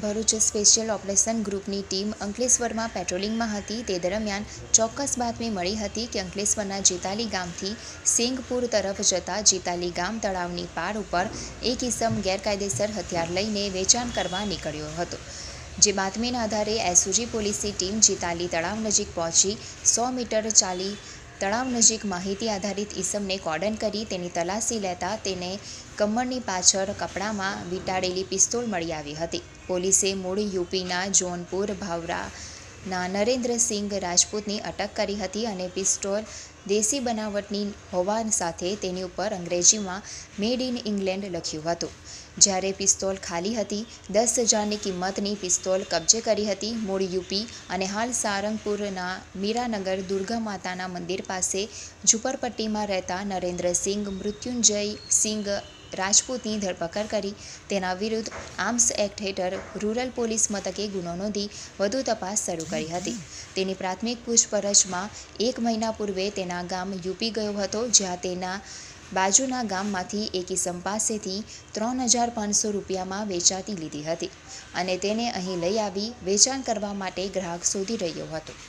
Bharuch special operation ગ્રુપની team અંકલેશ્વરમાં પેટ્રોલિંગમાં હતી. તે દરમિયાન ચોક્કસ બાતમી મળી હતી કે અંકલેશ્વરના જેતાલી ગામથી સિંગપુર તરફ જતા જેતાલી ગામ તળાવની પાર ઉપર એક ઇસમ ગેરકાયદેસર હથિયાર લઈને વેચાણ કરવા નીકળ્યો હતો. જે બાતમીના આધારે એસઓજી પોલીસની ટીમ જેતાલી તળાવ નજીક પહોંચી સો મીટર ચાલી તળાવ નજીક માહિતી આધારિત ઈસમને કોર્ડન કરી તેની તલાશી લેતા તેને કમરની પાછળ કપડામાં વીંટાળેલી પિસ્તોલ મળી આવી હતી. પોલીસે મૂળ યુપીના જોનપુર ભાવરાના નરેન્દ્રસિંગ રાજપૂતની અટક કરી હતી અને પિસ્તોલ દેશી બનાવટની હોવા સાથે તેની ઉપર અંગ્રેજીમાં મેડ ઇન ઇંગ્લેન્ડ લખ્યું હતું. જ્યારે પિસ્તોલ ખાલી હતી, દસ હજારની કિંમતની પિસ્તોલ કબજે કરી હતી, મૂળ યુપી અને હાલ સારંગપુરના મીરાનગર દુર્ગા માતાના મંદિર પાસે ઝૂંપડપટ્ટીમાં રહેતા નરેન્દ્રસિંહ મૃત્યુંજય સિંગ રાજપૂતની ધરપકડ કરી. તેના વિરુદ્ધ આર્મ્સ એક્ટ હેઠળ રૂરલ પોલીસ મથકે ગુનો નોંધી વધુ તપાસ શરૂ કરી હતી. તેની પ્રાથમિક પૂછપરછમાં એક મહિના પૂર્વે તેના ગામ યુપી ગયો હતો, જ્યાં તેના બાજુના ગામમાંથી એક ઇસમ પાસેથી ત્રણ હજાર પાંચસો રૂપિયામાં વેચાતી લીધી હતી અને તેને અહીં લઈ આવી વેચાણ કરવા માટે ગ્રાહક શોધી રહ્યો હતો.